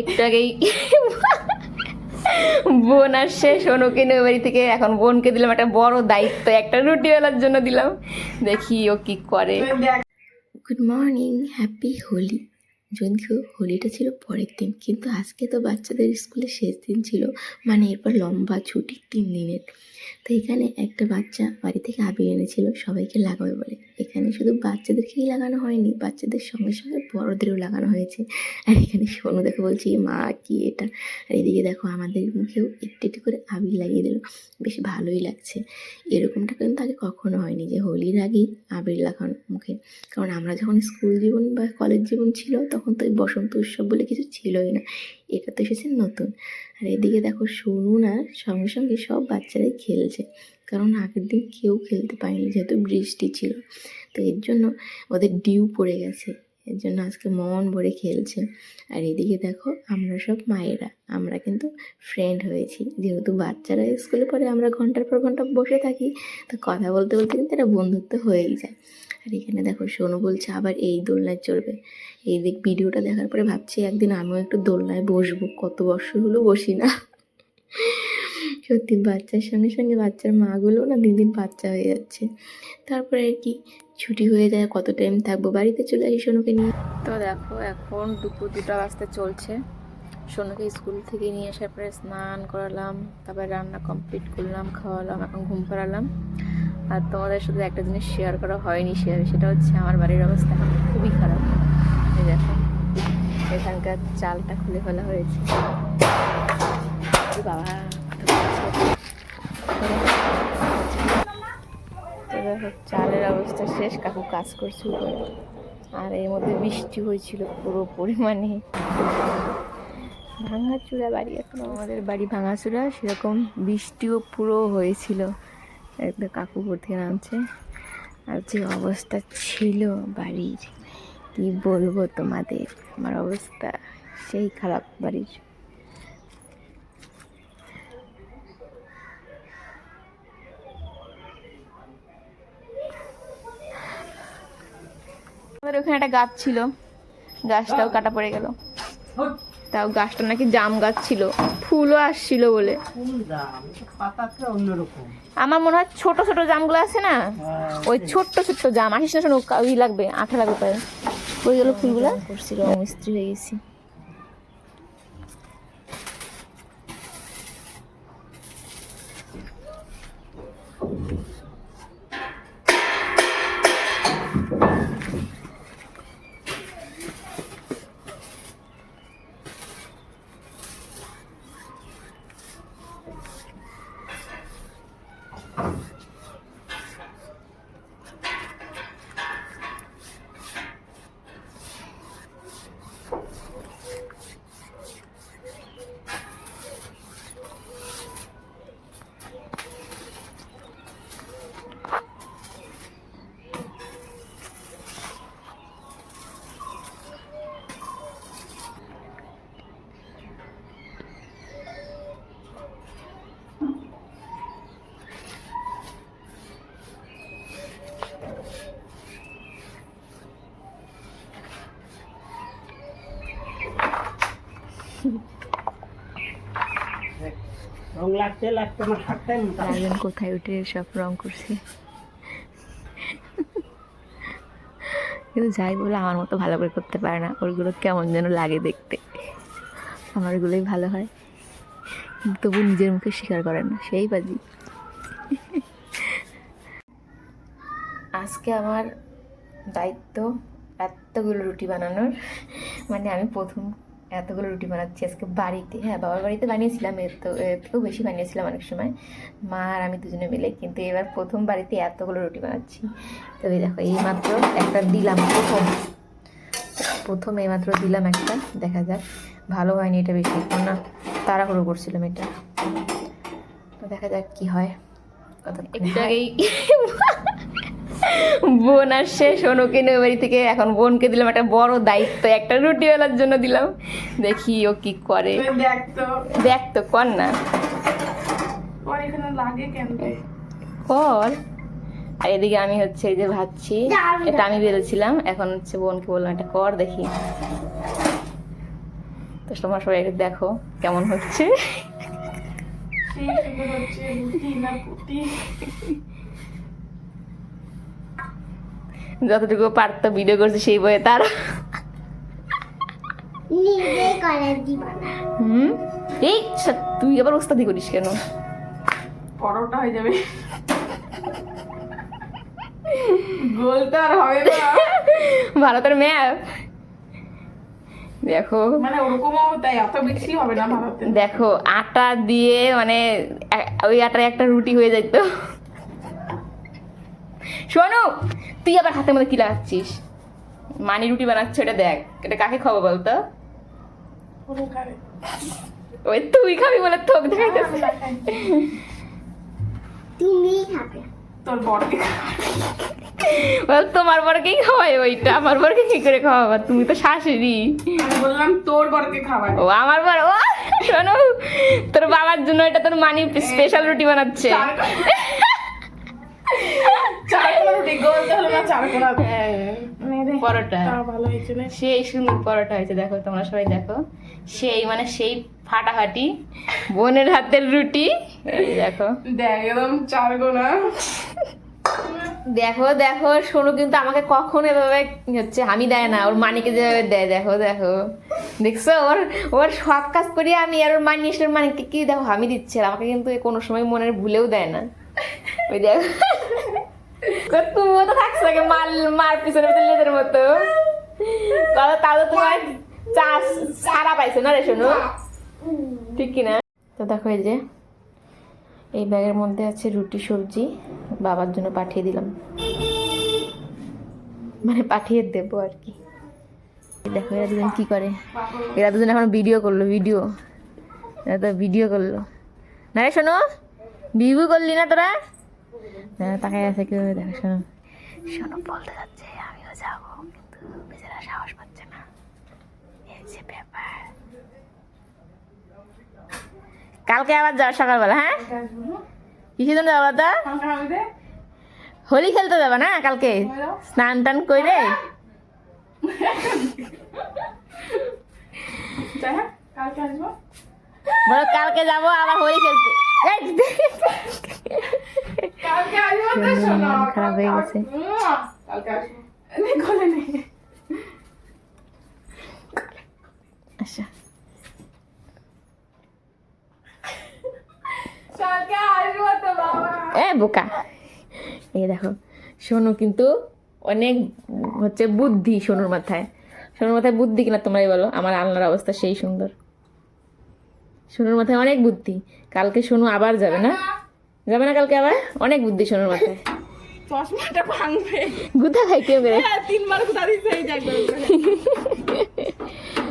একটু আগেই বোন আসছে সোনুকে নিয়ে বাড়ি থেকে। এখন বোনকে দিলাম একটা বড় দায়িত্ব একটা রুটি বেলার জন্য দিলাম। দেখি ও কি করে। গুড মর্নিং হ্যাপি হোলি যদিও হোলিটা ছিল পরের দিন। কিন্তু আজকে তো বাচ্চাদের স্কুলে শেষ দিন ছিল মানে এরপর লম্বা ছুটি তিন দিনের। তো এখানে একটা বাচ্চা বাড়ি থেকে আবির এনেছিল, সবাইকে লাগাবে বলে। এখানে শুধু বাচ্চাদেরকেই লাগানো হয়নি, বাচ্চাদের সঙ্গে সঙ্গে বড়দেরও লাগানো হয়েছে। আর এখানে সোনু দেখে বলছি, মা, কি এটা? আর এদিকে দেখো আমাদের মুখেও একটু একটু করে আবির লাগিয়ে দিল। বেশ ভালোই লাগছে। এরকমটা কিন্তু আগে কখনো হয়নি যে হোলির আগেই আবির লাগানো মুখে। কারণ আমরা যখন স্কুল জীবন বা কলেজ জীবন ছিল, তখন তো এই বসন্ত উৎসব বলে কিছু ছিলই না। এটা তো এসেছে নতুন। আর এদিকে দেখো শুনু না সঙ্গে সঙ্গে সব বাচ্চারাই খেলছে। কারণ আগের দিন কেউ খেলতে পারেনি, যেহেতু বৃষ্টি ছিল। তো এর জন্য ওদের ডিউ পড়ে গেছে। এর জন্য আজকে মন ভরে খেলছে। আর এদিকে দেখো আমরা সব মায়েরা। আমরা কিন্তু ফ্রেন্ড হয়েছি। যেহেতু বাচ্চারা স্কুলে পড়ে আমরা ঘণ্টার পর ঘণ্টা বসে থাকি, তো কথা বলতে বলতে কিন্তু একটা বন্ধুত্ব হয়েই যায়। আর এখানে দেখো সোনু বলছে, আবার এই দোলনায় চড়বে। এই দিক ভিডিওটা দেখার পরে ভাবছি একদিন আমিও একটু দোলনায় বসবো, কত বছর হলো বসি না। সত্যি বাচ্চার সঙ্গে সঙ্গে বাচ্চার মাগুলো না দিন দিন বাচ্চা হয়ে যাচ্ছে। তারপরে আর কি, ছুটি হয়ে যায়, কত টাইম থাকব? বাড়িতে চলে আসি সোনুকে নিয়ে। তো দেখো এখন দুপুর দুটা বাজতে চলছে। সোনুকে স্কুল থেকে নিয়ে আসার পরে স্নান করালাম, তারপরে রান্না কমপ্লিট করলাম, খাওয়ালাম, এখন ঘুম পাড়ালাম। আর তোমাদের সাথে একটা জিনিস শেয়ার করা হয়নি শেয়ার সেটা হচ্ছে আমার বাড়ির অবস্থা এখন খুবই খারাপ। দেখো, এখানকার চালটা খুলে ফেলা হয়েছে। বাবা চালের অবস্থা শেষ, কাকু কাজ করছে উপরে। আর এর মধ্যে বৃষ্টি হয়েছিল পুরো পরিমাণে। ভাঙাচুরা বাড়ি এখন। আমাদের বাড়ি ভাঙাচুরা সেরকম বৃষ্টিও পুরো হয়েছিল। একদম কাকু থেকে নামছে। আর যে অবস্থা ছিল বাড়ির, কি বলব তোমাদের? আমার অবস্থা সেই খারাপ বাড়ির। আমাদের ওখানে একটা গাছ ছিল। গাছটাও কাটা পড়ে গেল। তাও গাছটা নাকি জাম গাছ ছিল। ফুলও আসছিল বলে। আমার মনে হয় ছোট ছোট জামগুলো আছে না ওই ছোট্ট ছোট্ট জাম। আসিস না শোনো ওই লাগবে আঠা লাগবে পায়ে ওই গেলো ফুলগুলো। করছিল মিস্ত্রি হয়ে গেছি। হয়ে কোথায়? উঠে সব রং করছে। কিন্তু যাই বলে, আমার মতো ভালো করে করতে পারে না। ওইগুলো কেমন যেন লাগে দেখতে। আমার ওগুলোই ভালো হয়। তবু নিজের মুখে স্বীকার করেন না, সেই বাজি। আজকে আমার দায়িত্ব এতগুলো রুটি বানানোর। মানে আমি প্রথম এতগুলো রুটি বানাচ্ছি আজকে বাড়িতে। হ্যাঁ বাবার বাড়িতে বানিয়েছিলাম এর তো এর থেকেও বেশি বানিয়েছিলাম অনেক সময়। মা আর আমি দুজনে মিলে কিন্তু এবার প্রথম বাড়িতে এতগুলো রুটি বানাচ্ছি। তো এই দেখো এই মাত্র একটা দিলাম প্রথম। প্রথম এইমাত্র দিলাম একটা দেখা যাক। ভালো হয়নি এটা বেশি না তাড়াহুড়ো করছিলাম এটা। তো দেখা যাক কি হয়। কত আগেই বোন আসছে সোনুকে নিয়ে বাড়ি থেকে এখন বোনকে দিলাম একটা বড় দায়িত্ব একটা রুটি বেলার জন্য দিলাম। দেখি ও কি করে। দেখ তো। দেখ তো কর না। কর আর এদিকে আমি হচ্ছে এই যে ভাবছি এটা আমি বেরোছিলাম এখন হচ্ছে বোনকে বললাম এটা কর দেখি। তো তোমরা সবাই একটু দেখো কেমন হচ্ছে। হচ্ছে রুটি না পুটি যতটুকু পারতো ভিডিও করছে সেই বইয়ে তার। হুম? এই তুই আবার ওস্তাদি করিস কেন? পরোটা হয়ে যাবে। গোল তো আর হবে না। ভারতের ম্যাপ। দেখো। মানে ওরকমও তাই এত বেশি হবে না ভারতে। দেখো আটা দিয়ে মানে ওই আটায় একটা রুটি হয়ে যেত শোনো তুই আবার হাতের মধ্যে কি লাগাচ্ছিস? মানি রুটি বানাচ্ছে ওটা দেখ এটা কাকে খাব বলতো? ওই তুই খাবি বলে তোকে দেখাইতেছে। তুমি খাবে। তোর বরকে বল তোমার বরকেই খাওয়াই ওইটা আমার বরকে কি করে খাওয়াবা? তুমি তো শাশুড়ি। বললাম তোর বরকে খাবার ও আমার বর ও শোনো তোর বাবার জন্য এটা তোর মানি স্পেশাল রুটি বানাচ্ছে। পরোটা। না। সেই সুন্দর পরোটা হয়েছে দেখো তোমরা সবাই দেখো। সেই মানে সেই ফাটাফাটি বোনের হাতের রুটি। দেখো। দেখ একদম চারকোনা দেখো দেখো সোনু কিন্তু আমাকে কখন এভাবে হচ্ছে আমি দেয় না। ওর মানিকে যেভাবে দেয় দেখো দেখো। দেখছ? ওর ওর সব কাজ করি আমি আর ওর মানি এসে মানিকে কি দেখো আমি দিচ্ছে আমাকে কিন্তু কোনো সময় মনের ভুলেও দেয় না। ওই দেখো তুমিও তো থাকছো আগে মার মার পিছনে লেজের মতো তাহলে তাহলে তোমার চাষ সারা পাইছো না রে শোনো ঠিক কিনা তো দেখো এই যে এই ব্যাগের মধ্যে আছে রুটি, সবজি। বাবার জন্য পাঠিয়ে দিলাম। মানে পাঠিয়ে দেবো আর কি। দেখো, এরা দুজন কি করে? এরা দুজন এখন ভিডিও করল ভিডিও এরা তো ভিডিও করল। না রে শোনো। ভিডিও করলি না তোরা? হ্যাঁ তাকাই আছে কেউ দেখো শোনো। শোনো বলতে যাচ্ছে আমিও যাব কিন্তু বেচারা সাহস পাচ্ছে না। এই যে ব্যাপার। কালকে আবার যাও সকালবেলা হ্যাঁ? কিসের জন্য যাব তা? হোলি খেলতে যাবা না কালকে? স্নান টান করে? বলো কালকে যাব আবার হোলি খেলতে। মন এ, বোকা। এই দেখো, সোনু কিন্তু অনেক হচ্ছে বুদ্ধি সোনুর মাথায়। সোনুর মাথায় বুদ্ধি কিনা তোমরাই বলো, আমার আলনার অবস্থা সেই সুন্দর। সোনুর মাথায় অনেক বুদ্ধি। কালকে সোনু আবার যাবে না? যাবে না কালকে আবার? অনেক বুদ্ধি শোনোর মাথায়। চশমাটা ভাঙবে। গুথা কেউ হ্যাঁ, তিনবার কোথা দিতে